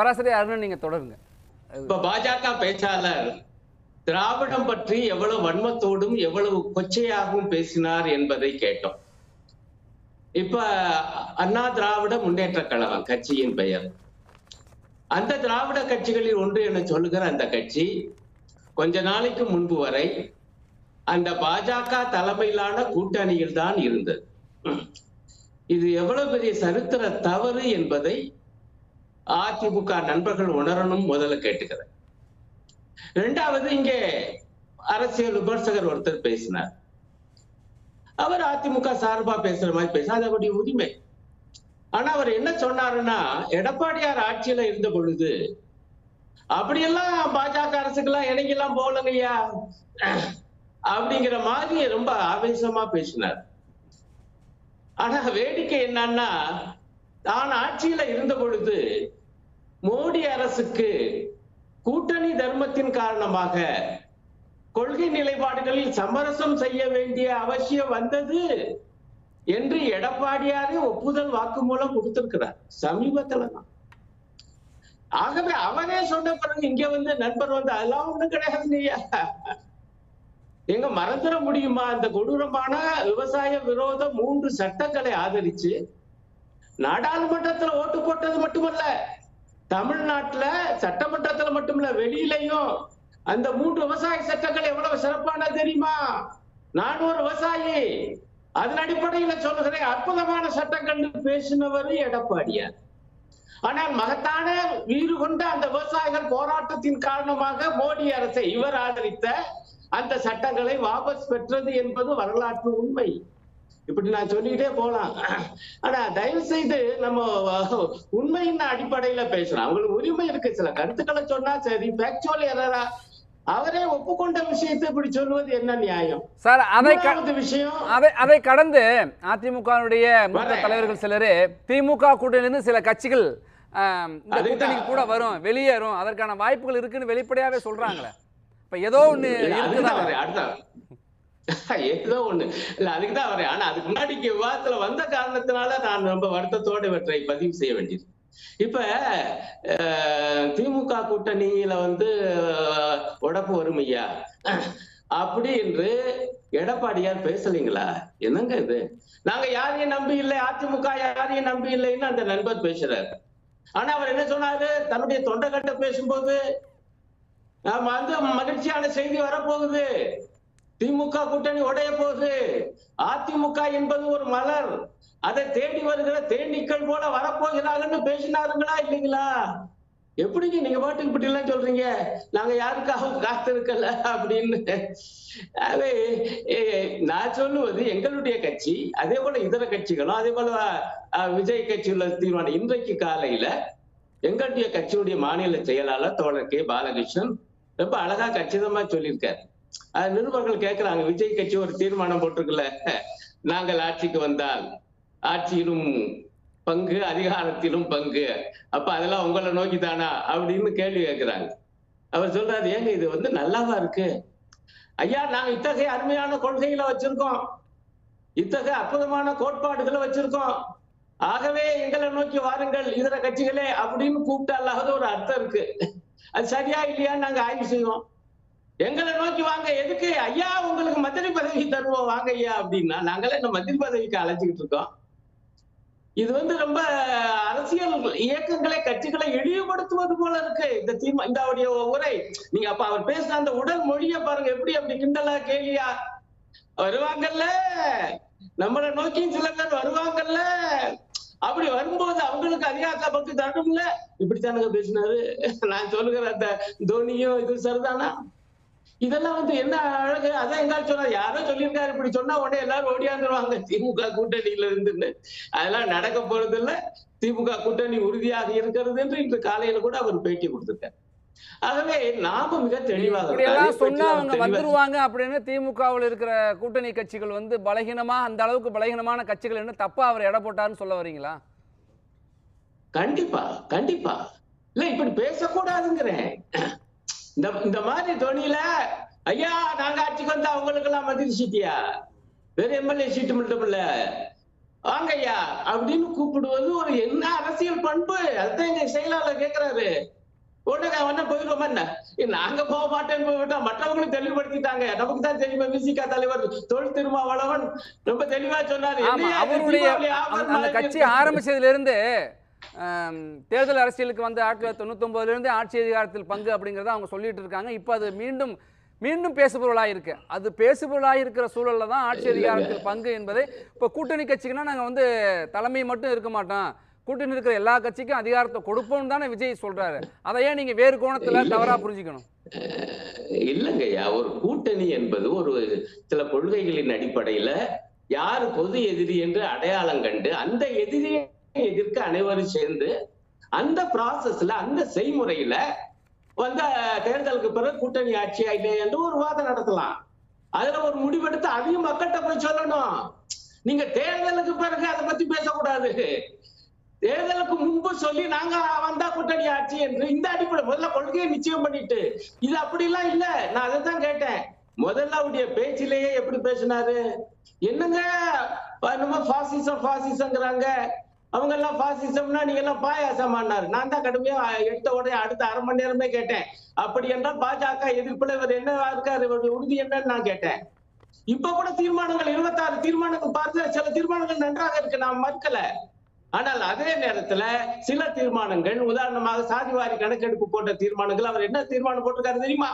சராசரி அருணன் நீங்க தொடருங்க. இப்ப பாஜக பேச்சாளர் திராவிடம் பற்றி எவ்வளவு வன்மத்தோடும் எவ்வளவு கொச்சையாகவும் பேசினார் என்பதை கேட்டோம். இப்ப அண்ணா திராவிட முன்னேற்ற கழகம் கட்சியின் பெயர். அந்த திராவிட கட்சிகளில் ஒன்று என சொல்லுகிற அந்த கட்சி கொஞ்ச நாளைக்கு முன்பு வரை அந்த பாஜக தலைமையிலான கூட்டணியில் தான் இருந்தது. இது எவ்வளவு பெரிய சரித்திர தவறு என்பதை அதிமுக நண்பர்கள் உணரணும் முதல்ல கேட்டுக்கிறேன். இரண்டாவது இங்கே அரசியல் விமர்சகர் ஒருத்தர் பேசினார். அவர் அதிமுக சார்பா பேசுற மாதிரி பேச அது அவருடைய உரிமை. ஆனா அவர் என்ன சொன்னாருன்னா எடப்பாடியார் ஆட்சியில இருந்த பொழுது அப்படியெல்லாம் பாஜக அரசுக்கெல்லாம் இணைக்கெல்லாம் போகலங்கய்யா அப்படிங்கிற மாதிரி ரொம்ப ஆவேசமா பேசினார். ஆனா வேடிக்கை என்னன்னா தான் ஆட்சியில இருந்த பொழுது மோடி அரசுக்கு கூட்டணி தர்மத்தின் காரணமாக கொள்கை நிலைப்பாடுகளில் சமரசம் செய்ய வேண்டிய அவசியம் வந்தது என்று எடப்பாடியாரே ஒப்புதல் வாக்குமூலம் கொடுத்திருக்கிறார். சமீபத்துல தான். ஆகவே அவரே சொன்ன பிறகு இங்க வந்து நண்பர் வந்து அதெல்லாம் ஒண்ணும் கிடையாது எங்க மறந்துட முடியுமா? அந்த கொடூரமான விவசாய விரோத மூன்று சட்டங்களை ஆதரிச்சு நாடாளுமன்றத்துல ஓட்டு போட்டது மட்டுமல்ல தமிழ்நாட்டுல சட்டமன்றத்துல மட்டும் இல்ல வெளியிலையும் அந்த மூன்று விவசாய சட்டங்கள் எவ்வளவு சிறப்பானது தெரியுமா? நான் ஒரு விவசாயி. அதன் அடிப்படையில சொல்லுகிறேன் அற்புதமான சட்டங்கள் பேசினவர் எடப்பாடியார். ஆனால் மகத்தான வீடு கொண்ட அந்த விவசாயிகள் போராட்டத்தின் காரணமாக மோடி அரசை இவர் ஆதரித்த அந்த சட்டங்களை வாபஸ் பெற்றது என்பது வரலாற்று உண்மை. இப்படி நான் சொல்லிக்கிட்டே போலாம். ஆனா தயவு செய்து நம்ம உண்மையின் அடிப்படையில பேசலாம். அவங்களுக்கு உரிமை இருக்கு. சில கருத்துக்களை சொன்னா சரி ஃபேக்சுவல் எரரா அவரே ஒப்புக்கொண்ட விஷயத்தை இப்படி சொல்வது என்ன நியாயம்? சார் அதை விஷயம் அதை அதை கடந்து அதிமுகவுடைய மூத்த. தலைவர்கள் சிலரே திமுக கூட்டணியிலிருந்து சில கட்சிகள் இந்த. கூட்டணிக்கு கூட வரும் வெளியேறும். அதற்கான வாய்ப்புகள் இருக்குன்னு வெளிப்படையாவே சொல்றாங்களே. இப்ப ஏதோ ஒண்ணு இல்ல, ஏதோ ஒண்ணு. இல்ல அதுக்கு தான் வரேன் ஆனா அதுக்கு முன்னாடி இங்க விவாதத்துல வந்த காரணத்தினால நான் ரொம்ப வருத்தத்தோட இவற்றை பதிவு செய்ய வேண்டியது. இப்ப திமுக கூட்டணியில வந்து உடப்பு வரும் ஐயா அப்படி என்று எடப்பாடியார் பேசலீங்களா? என்னங்க இது? நாங்க யாரையும் நம்பி இல்லை அதிமுக யாரையும் நம்பி இல்லைன்னு அந்த நண்பர் பேசுறாரு. ஆனா அவர் என்ன சொன்னாரு? தன்னுடைய தொண்டை கட்ட பேசும்போது நாம வந்து மகிழ்ச்சியான செய்தி வரப்போகுது. திமுக கூட்டணி உடைய போகுது அதிமுக என்பது ஒரு மலர். அதை தேடி வருகிற தேனீக்கள் போல வரப்போகிறாங்கன்னு பேசினாருங்களா இல்லைங்களா? எப்படிங்க நீங்க பாட்டுக்கு இப்படி எல்லாம் சொல்றீங்க? நாங்க யாருக்காகவும் காத்திருக்கல அப்படின்னு. அது நான் சொல்லுவது எங்களுடைய கட்சி அதே போல இதர கட்சிகளும் அதே போல அஹ், விஜய் கட்சியுள்ள தீர்மானம் இன்றைக்கு காலையில எங்களுடைய கட்சியுடைய மாநில செயலாளர் தோழர் கே. பாலகிருஷ்ணன் ரொம்ப அழகா கச்சிதமா சொல்லியிருக்காரு. நிருபர்கள் கேட்கிறாங்க விஜய் கட்சி ஒரு தீர்மானம் போட்டிருக்குல்ல. நாங்கள் ஆட்சிக்கு வந்தால் ஆட்சியிலும் பங்கு அதிகாரத்திலும் பங்கு. அப்ப அதெல்லாம் உங்களை நோக்கி தானா அப்படின்னு கேள்வி கேட்கிறாங்க அவர் சொல்றாரு ஏங்க இது வந்து நல்லாவா இருக்கு? ஐயா நாங்க இத்தகைய அருமையான கொள்கைகளை வச்சிருக்கோம். இத்தகைய அற்புதமான கோட்பாடுகளை வச்சிருக்கோம். ஆகவே எங்களை நோக்கி வாருங்கள் இதர கட்சிகளே அப்படின்னு கூப்பிட்டாலாவது ஒரு அர்த்தம் இருக்கு. அது சரியா இல்லையா நாங்க ஆய்வு செய்வோம். எங்களை நோக்கி வாங்க எதுக்கு? ஐயா உங்களுக்கு மந்திரி பதவி தருவோம் வாங்க ஐயா அப்படின்னா நாங்களே இந்த மந்திரி பதவிக்கு அழைச்சிக்கிட்டு இருக்கோம். இது வந்து ரொம்ப அரசியல் இயக்கங்களை கட்சிகளை இழிவுபடுத்துவது போல இருக்கு. இந்த தீர்மா இந்த அவருடைய உரை. நீங்க அப்ப அவர் பேசின அந்த உடல் மொழிய பாருங்க எப்படி அப்படி கிண்டலா கேலியா? வருவாங்கல்ல? நம்மளை நோக்கி சில பேர் வருவாங்கல்ல? அப்படி வரும்போது அவங்களுக்கு அதிகாரத்தை பக்கம் தரணும்ல? இப்படித்தானுங்க பேசினாரு. நான் சொல்லுகிற அந்த தோனியும் இது சரிதானா? இதெல்லாம் வந்து என்ன அழகு? அதான் எங்காச்சும் சொன்னா யாரோ சொல்லியிருக்காரு. இப்படி சொன்னா உடனே எல்லாரும் ஓடியாந்துருவாங்க. திமுக கூட்டணியில இருந்துன்னு. அதெல்லாம் நடக்க போறது இல்ல திமுக கூட்டணி உறுதியாக இருக்கிறது என்று இன்று காலையில கூட அவர் பேட்டி கொடுத்திருக்காரு. ஆகவே நாம மிக தெளிவாக சொன்னா அவங்க வந்துருவாங்க அப்படின்னு திமுகவில் இருக்கிற கூட்டணி கட்சிகள் வந்து பலகீனமா அந்த அளவுக்கு பலகீனமான கட்சிகள் என்ன தப்பா அவர் எடை போட்டாருன்னு சொல்ல வரீங்களா? கண்டிப்பா கண்டிப்பா. இல்ல இப்படி பேசக்கூடாதுங்கிறேன். இந்த இந்த மாதிரி தொனியில ஐயா நாங்க ஆட்சிக்கு வந்தா அவங்களுக்கு எல்லாம் மந்திரி சீட்டியா? வேற எம்எல்ஏ சீட்டு மட்டும் இல்ல. வாங்கய்யா அப்படின்னு கூப்பிடுவது ஒரு என்ன அரசியல் பண்பு? அதுதான் எங்க செயலாளர் கேக்குறாரு. உடனே அவன போயிருவோமா என்ன? நாங்க போக மாட்டேன்னு போய்விட்டா மற்றவங்களும் தெளிவுபடுத்திட்டாங்க. நமக்கு தான் தெரியுமா விசிகா தலைவர் தொல் திருமாவளவன் ரொம்ப தெளிவா சொன்னாரு. அவருடைய அந்த- கட்சி? ஆரம்பிச்சதுல இருந்து தேர்தல் அரசியலுக்கு வந்து ஆயிரத்தி தொள்ளாயிரத்தி தொண்ணூத்தொன்பதுல இருந்து ஆட்சி அதிகாரத்தில் பங்கு அப்படிங்கறத அவங்க சொல்லிட்டு இருக்காங்க. இப்போ அது மீண்டும் மீண்டும் பேசுபொருளாக இருக்கு அது பேசுபொருளாக இருக்கிற சூழல்ல தான் ஆட்சி அதிகாரத்தில் பங்கு என்பதை இப்போ கூட்டணி கட்சிக்குன்னா நாங்க வந்து தலைமை மட்டும் இருக்க மாட்டோம். கூட்டணி இருக்கிற எல்லா கட்சிக்கும் அதிகாரத்தை கொடுப்போம் தானே விஜய் சொல்றாரு. அதை ஏன் நீங்க வேறு கோணத்துல தவறா புரிஞ்சுக்கணும்? இல்லைங்கய்யா ஒரு கூட்டணி என்பது ஒரு சில கொள்கைகளின் அடிப்படையில யாரு பொது எதிரி என்று அடையாளம் கண்டு அந்த எதிரியை எதிர்க்க அனைவரும் சேர்ந்து அந்த ப்ராசஸ்ல அந்த செய்முறையில வந்த தேர்தலுக்கு பிறகு கூட்டணி ஆட்சி இல்லை என்று ஒரு வாதம் நடத்தலாம். அதுல ஒரு முடிவெடுத்து அதையும் மக்கள்கிட்ட போய் சொல்லணும். நீங்க தேர்தலுக்கு பிறகு அதை பத்தி பேசக்கூடாது. தேர்தலுக்கு முன்பு சொல்லி நாங்க வந்தா கூட்டணி ஆட்சி என்று இந்த அடிப்படை முதல்ல கொள்கையை நிச்சயம் பண்ணிட்டு. இது அப்படிலாம் இல்ல. நான் அதை தான் கேட்டேன். முதல்ல அவருடைய பேச்சிலேயே எப்படி பேசினாரு? என்னங்க நம்ம பாசிசம் பாசிசங்கிறாங்க அவங்க எல்லாம் பாசிசம்னா நீங்க எல்லாம் பாயாசமானாரு நான் தான் கடுமையா எடுத்த உடனே அடுத்த அரை மணி நேரமே கேட்டேன். அப்படி என்றால் பாஜக எதிர்ப்புல இவர் என்ன இருக்காரு? இவருடைய உறுதி என்னன்னு நான் கேட்டேன். இப்ப கூட தீர்மானங்கள் இருபத்தாறு தீர்மானங்கள் பார்த்து சில தீர்மானங்கள் நன்றாக இருக்கு. நான் மறுக்கல. ஆனால் அதே நேரத்துல சில தீர்மானங்கள் உதாரணமாக சாதிவாரி கணக்கெடுப்பு போட்ட தீர்மானங்கள் அவர் என்ன தீர்மானம் போட்டிருக்காரு தெரியுமா?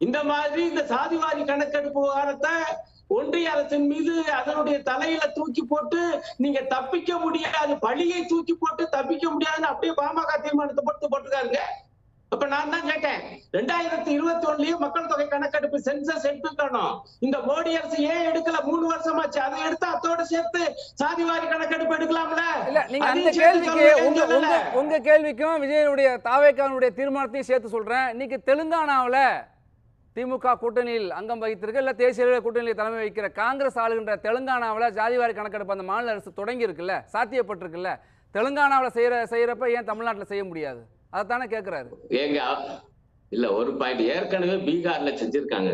இந்த மாதிரி இந்த சாதிவாரி கணக்கெடுப்பு விவகாரத்தை ஒன்றிய அரசின் மீது அதனுடைய தலையில தூக்கி போட்டு நீங்க தப்பிக்க முடியாது பழியை தூக்கி போட்டு தப்பிக்க முடியாதுன்னு அப்படியே பாமக தீர்மானத்தை போட்டு போட்டுருக்காருங்க. அப்ப நான் தான் கேட்டேன் ரெண்டாயிரத்தி இருபத்தி ஒண்ணுலயே மக்கள் தொகை கணக்கெடுப்பு சென்சஸ் எடுத்துக்கணும். இந்த மோடி அரசு ஏன் எடுக்கல? மூணு வருஷமாச்சு. அதை எடுத்து அத்தோட சேர்த்து சாதிவாரி கணக்கெடுப்பு எடுக்கலாம்ல? இல்ல நீங்க அந்த கேள்விக்கு உங்க உங்க. உங்க கேள்விக்கும் விஜயனுடைய தாவேக்கானுடைய தீர்மானத்தையும் சேர்த்து சொல்றேன். இன்னைக்கு தெலுங்கானாவுல திமுக கூட்டணியில் அங்கம் வகித்திருக்கு இல்ல தேசிய கூட்டணியில் தலைமை வகிக்கிற காங்கிரஸ் ஆளுகின்ற தெலுங்கானாவுல ஜாதிவாரி கணக்கெடுப்பு அந்த மாநில அரசு தொடங்கி இருக்குல்ல சாத்தியப்பட்டிருக்குல்ல. தெலுங்கானாவுல செய்யற செய்யறப்ப ஏன் தமிழ்நாட்டுல செய்ய முடியாது? அதைத்தானே கேக்குறாரு. ஏங்க இல்ல ஒரு பாயிண்ட் ஏற்கனவே பீகார்ல செஞ்சிருக்காங்க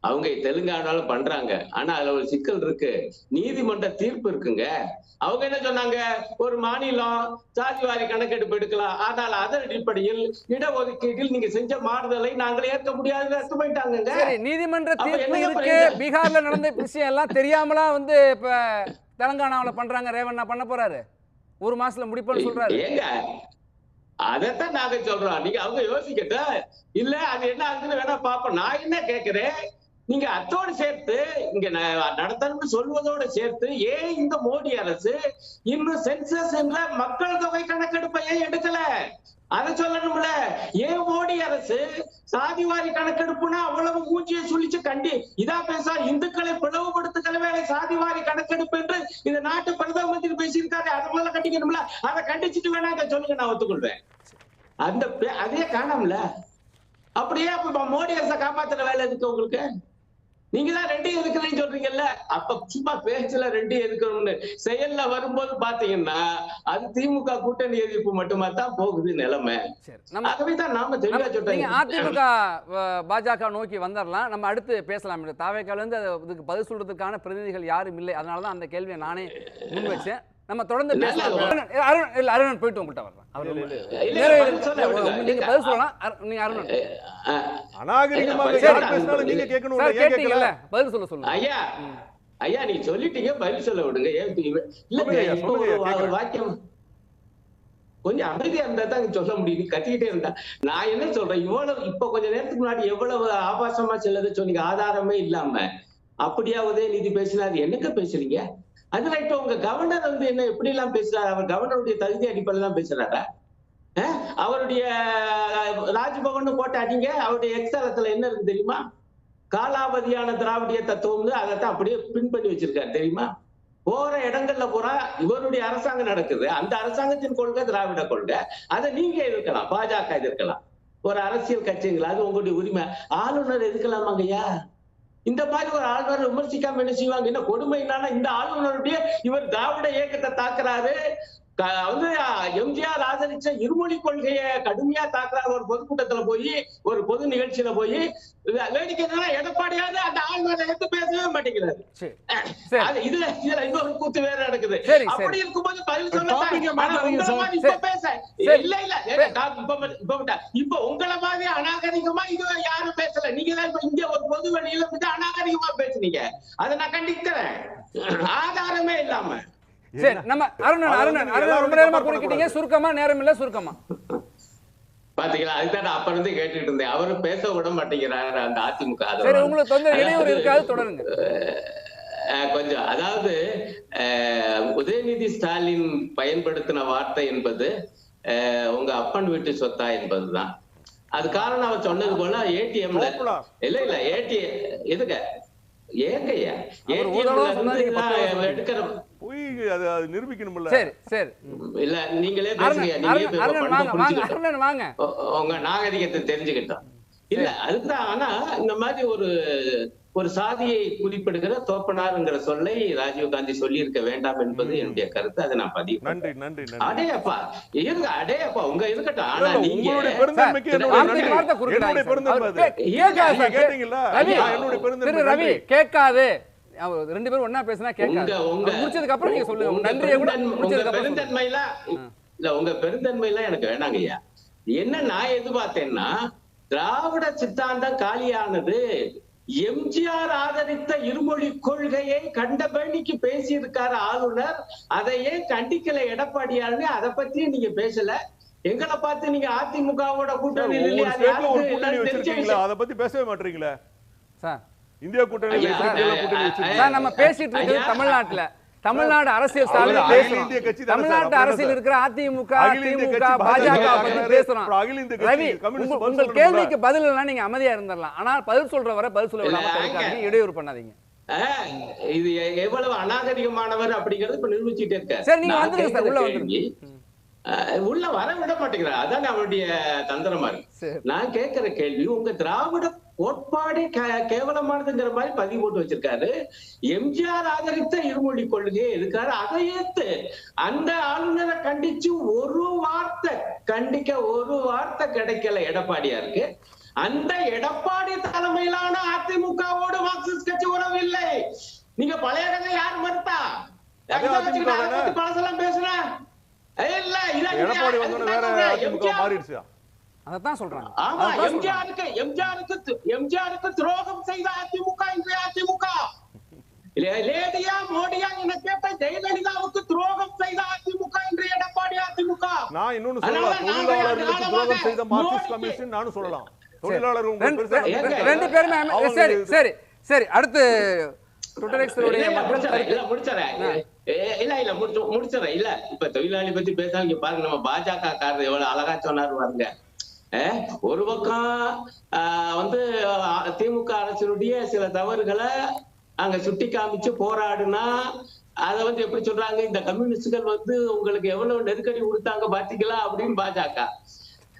அவங்க தெலுங்கானால பண்றாங்க. ஆனா அதுல ஒரு சிக்கல் இருக்கு. நீதிமன்ற தீர்ப்பு இருக்குங்க. அவங்க என்ன சொன்னாங்க? ஒரு மாநிலம் சாதிவாரி கணக்கெடுப்பு எடுக்கலாம். ஆனால் அதன் அடிப்படையில் இடஒதுக்கீட்டில் நீங்க செஞ்ச மாறுதலை நாங்கள் ஏற்க முடியாதுன்னு ரத்து பண்ணிட்டாங்கங்க சரி நீதிமன்ற தீர்ப்பு இருக்கு? பீகார்ல நடந்த விஷயம் எல்லாம் தெரியாமலா வந்து இப்ப தெலுங்கானாவுல பண்றாங்க. ரேவண்ணா பண்ண போறாரு. ஒரு மாசத்துல முடிப்பேன்னு சொல்றாரு. ஏங்க அதைத்தான் நாங்க சொல்றோம். நீங்க அவங்க யோசிக்கட்டும். இல்ல அது என்ன ஆகுதுன்னு வேணா பாப்போம் நான் என்ன கேக்குறேன்? நீங்க அத்தோடு சேர்த்து இங்க ந- நடத்தணும்னு சொல்வதோட சேர்த்து ஏன் இந்த மோடி அரசு இன்னும் சென்சஸ் என்ற மக்கள் தொகை கணக்கெடுப்பை ஏன் எடுக்கல? அதை சொல்லணும்ல. ஏன் மோடி அரசு சாதிவாரி கணக்கெடுப்புனா அவ்வளவு மூஞ்சியை சுழிச்சு கண்டி இதா பேசா இந்துக்களை பிளவுபடுத்துகிற வேலை சாதிவாரி கணக்கெடுப்பு என்று இந்த நாட்டு பிரதம மந்திரி பேசியிருக்காரு. அதை முதல்ல கண்டிக்கணும்ல. அதை கண்டிச்சுட்டு வேணா அதை சொல்லுங்க நான் ஒத்துக்கொள்வேன். அந்த அதையே அதே காணோம்ல. அப்படியே அப்ப மோடி அரசை காப்பாத்துற வேலை இருக்கு உங்களுக்கு? நீங்க தான் ரெண்டையும் எதுக்குறேன்னு சொல்றீங்கல்ல? அப்ப சும்மா பேச்சுல ரெண்டையும் எதுக்கணும்னு செயல்ல வரும்போது பாத்தீங்கன்னா அது திமுக கூட்டணி எதிர்ப்பு மட்டுமா தான் போகுது நிலைமை. சரி நம்ம ஆகவே தான் நாம தெளிவா சொல்றேன் அதிமுக பாஜக நோக்கி வந்துடலாம் நம்ம அடுத்து பேசலாம் தாவேக்கால இருந்து அது- இதுக்கு பதில் சொல்றதுக்கான பிரதிநிதிகள் யாரும் இல்லை. அதனால தான் அந்த கேள்வியை நானே முன் வச்சேன். நம்ம தொடர்ந்து அருண் இல்ல, அருண் இல்ல அருணன் போயிட்டு உங்கள்கிட்ட வரலாம் அவர். நீங்க பதில் சொல்லலாம் நீங்க அருணன் அஹ், அநாகரிகமாக சரி, யார் பேசினாலும் நீங்க கேட்கணும் சார் ஏன் கேட்கல கேட்டீங்கல்ல பதில் சொல்ல சொல்லுங்க ஐயா ஐயா நீங்க சொல்லிட்டீங்க பதில் சொல்ல விடுங்க இல்ல. வாக்கியம் கொஞ்சம் அமைதியா இருந்தா தான் சொல்ல முடியுது கத்திக்கிட்டே இருந்தா நான் என்ன சொல்றேன் இவ்வளவு இப்ப கொஞ்ச நேரத்துக்கு முன்னாடி எவ்வளவு ஆபாசமா செல்லதை சொன்னீங்க ஆதாரமே இல்லாம அப்படியாவது நீதி பேசினார். என்னங்க பேசுறீங்க? அது ரைட் உங்க கவர்னர் வந்து என்ன எப்படி எல்லாம் பேசுறாரு? அவர் கவர்னருடைய தகுதி அடிப்படையில் தான் பேசுறாரா அவருடைய ராஜ்பவன் போட்ட அடிங்க அவருடைய எக்ஸலத்துல என்ன இருக்கு தெரியுமா? காலாவதியான திராவிடிய தத்துவம்னு அதைத்தான் அப்படியே பின் பண்ணி வச்சிருக்காரு தெரியுமா? போற இடங்கள்ல பூரா இவருடைய அரசாங்கம் நடக்குது. அந்த அரசாங்கத்தின் கொள்கை திராவிட கொள்கை. அதை நீங்க எதிர்க்கலாம். பாஜக எதிர்க்கலாம். ஒரு அரசியல் கட்சிங்களா? அது உங்களுடைய உரிமை. ஆளுநர் எதிர்க்கலாமாங்கய்யா இந்த மாதிரி ஒரு ஆளுநர் விமர்சிக்காம என்ன செய்வாங்க? என்ன கொடுமைனால இந்த ஆளுநருடைய இவர் திராவிட இயக்கத்தை தாக்குறாரு. வந்து எம்ஜிஆர் ஆதரிச்ச இருமொழி கொள்கையை கடுமையா தாக்குறாரு. ஒரு பொதுக்கூட்டத்துல போய் ஒரு பொது நிகழ்ச்சியில போய் வேடிக்கை எடப்பாடியாவது அந்த ஆள் மேல எடுத்து பேசவே மாட்டேங்கிறாரு. சரி. சரி. அது இதுல இதுல இன்னொரு கூத்து வேற நடக்குது. அப்படி இருக்கும்போது பதில் சொல்ல பேச. இல்ல இல்ல. இப்ப உங்கள மாதிரி அநாகரிகமா இது யாரும் பேசல. நீங்க தான் இப்ப இங்க ஒரு பொது வெளியில வந்து அநாகரிகமா பேசுனீங்க. அதை நான் கண்டிக்கிறேன். ஆதாரமே இல்லாம. சரி நம்ம அருணன் அருணன் அருணன் ரொம்ப நேரமா குறுக்கிட்டீங்க. சுருக்கமா நேரம் இல்ல சுருக்கமா. பாத்தீங்களா? அதுதான் நான் அப்ப இருந்து கேட்டுட்டு இருந்தேன். அவரு பேச விட மாட்டேங்கிறாரு அந்த அதிமுக. அதை சரி. உங்களுக்கு தொந்தரவு இடையூறு இருக்காது தொடருங்க. கொஞ்சம் அதாவது உதயநிதி ஸ்டாலின் பயன்படுத்தின வார்த்தை என்பது உங்க அப்பன் வீட்டு சொத்தா என்பதுதான். அது காரணம் அவர் சொன்னது போல ஏடிஎம்ல. இல்ல இல்ல ஏடி எதுங்க? ஏங்கய்யா ஏடிஎம்ல. எடுக்கிற அது அது நிரூபிக்கணும்ல. சரி சரி. இல்ல நீங்களே வாங்க வாங்க உங்க நாகரிகத்தை தெரிஞ்சுக்கிட்டோம். இல்ல அதுதான் ஆனா இந்த மாதிரி ஒரு ஒரு சாதியை குறிப்பிடுகிற தோப்பனாருங்கிற சொல்லை ராஜீவ் காந்தி சொல்லி இருக்க வேண்டாம் என்பது என்னுடைய கருத்து. அதை நான் பதிவு. நன்றி நன்றி நன்றி. அடேயப்பா இருங்க அடேயப்பா உங்க இருக்கட்டும். ஆனா நீங்க உங்களுடைய பெருந்தன்மைக்கு சார், என்னுடைய என்னுடைய. பெருந்தன்மை ரவி என்னுடைய. கேட்காது. அவர் ரெண்டு பேரும் ஒண்ணா பேசினா கேட்காது. முடிச்சதுக்கு அப்புறம் நீங்க சொல்லுங்க. நன்றியை கூட முடிச்சதுக்கு. பெருந்தன்மைலாம் இல்ல உங்க பெருந்தன்மைலாம் எனக்கு வேணாங்க ஐயா என்ன நான் எதிர்பார்த்தேன்னா திராவிட சித்தாந்தம் காலியானது எம்ஜிஆர் ஆதரித்த இருமொழி கொள்கையை கண்டபடிக்கு பேசியிருக்காரு ஆளுநர். அதையே கண்டிக்கல எடப்பாடியாருன்னு அதை பத்தி நீங்க பேசல. எங்களை பார்த்து நீங்க அதிமுகவோட கூட்டணி. அதை பத்தி பேசவே மாட்டீங்களா. சார் இந்தியா கூட்டணி நம்ம பேசிட்டு இருக்கிறது. தமிழ்நாட்டுல. தமிழ்நாடு அரசியல் தமிழ்நாட்டு அரசியல் இருக்கிற அதிமுக திமுக பாஜக பேசுறோம். ரவி உங்கள். கேள்விக்கு பதில் இல்லைன்னா நீங்க அமைதியா இருந்துடலாம். ஆனால் பதில் சொல்ற வரை பதில் சொல்ல விடாம இடையூறு பண்ணாதீங்க. இது எவ்வளவு அநாகரிகமானவர் அப்படிங்கறது இப்ப நிரூபிச்சுட்டே இருக்க சரி, நீங்க வந்துருங்க சார், உள்ள ஆஹ், உள்ள வர விட மாட்டேங்கிறார் அதான் அவருடைய தந்திரமா இருக்கு. நான் கேட்கிற கேள்வி உங்க திராவிட கோட்பாடே கே- கேவலமானதுங்கிற மாதிரி பதிவு போட்டு வச்சிருக்காரு. எம்ஜிஆர் ஆதரித்த இருமொழி கொள்கையை இருக்காரு அதை ஏத்து அந்த ஆளுநரை கண்டிச்சு ஒரு வார்த்தை கண்டிக்க ஒரு வார்த்தை கிடைக்கல எடப்பாடியாருக்கு. அந்த எடப்பாடி தலைமையிலான அதிமுகவோடு மார்க்சிஸ்ட் கட்சி உறவு இல்லை. நீங்க பழைய கதை யார் மறுத்தா? பழசெல்லாம் இதான் எடப்பாடி வந்தோடனே வேற அதிமுக மாறிடுச்சு அதைத்தான் சொல்றாங்க. ஆமா. எம்ஜிஆருக்கு எம்ஜிஆருக்கு எம்ஜிஆருக்கு துரோகம் செய்த அதிமுக இன்றைய அதிமுக. லே- லேடியா மோடியா என கேட்ட ஜெயலலிதாவுக்கு துரோகம் செய்த அதிமுக இன்றைய எடப்பாடி அதிமுக. நான் இன்னொன்னு சொல்லலாம் தொழிலாளர்களுக்கு துரோகம் செய்த மார்க்சிஸ்ட் கம்யூனிஸ்ட் நானும் சொல்லலாம். தொழிலாளர்கள் உங்களுக்கு ரெண்டு- பேருமே சரி சரி சரி. அடுத்து இல்ல, இல்ல, இல்ல, இல்ல முடிச்சு- முடிச்சிடறேன். இல்ல இப்ப தொழிலாளி பத்தி பேசாம இங்க பாருங்க நம்ம பாஜக காரர் எவ்வளவு அழகா சொன்னாரு பாருங்க. அஹ், ஒரு பக்கம் ஆஹ், வந்து திமுக அரசினுடைய சில தவறுகளை அங்க சுட்டி காமிச்சு போராடுனா அத வந்து எப்படி சொல்றாங்க இந்த கம்யூனிஸ்டுகள் வந்து உங்களுக்கு எவ்வளவு நெருக்கடி கொடுத்தாங்க பாத்தீங்களா அப்படின்னு பாஜக.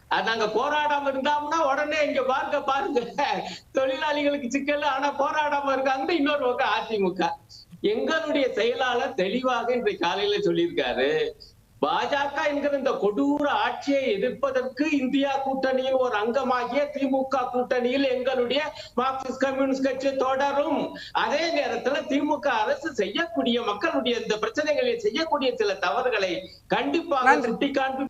அது நாங்க போராடாம இருந்தாங்கன்னா உடனே இங்க பாருங்க பாருங்க. தொழிலாளிகளுக்கு சிக்கல் ஆனா போராடாம இருக்காங்கன்னு இன்னொரு பக்கம் அதிமுக. எங்களுடைய செயலாளர் தெளிவாக இன்றைக்கு காலையில சொல்லியிருக்காரு பாஜக என்கிற இந்த கொடூர ஆட்சியை எதிர்ப்பதற்கு இந்தியா கூட்டணியின் ஒரு அங்கமாகிய திமுக கூட்டணியில் எங்களுடைய மார்க்சிஸ்ட் கம்யூனிஸ்ட் கட்சி தொடரும் அதே நேரத்துல திமுக அரசு செய்யக்கூடிய மக்களுடைய இந்த பிரச்சனைகளில் செய்யக்கூடிய சில தவறுகளை கண்டிப்பாக. சுட்டிக்காண்பி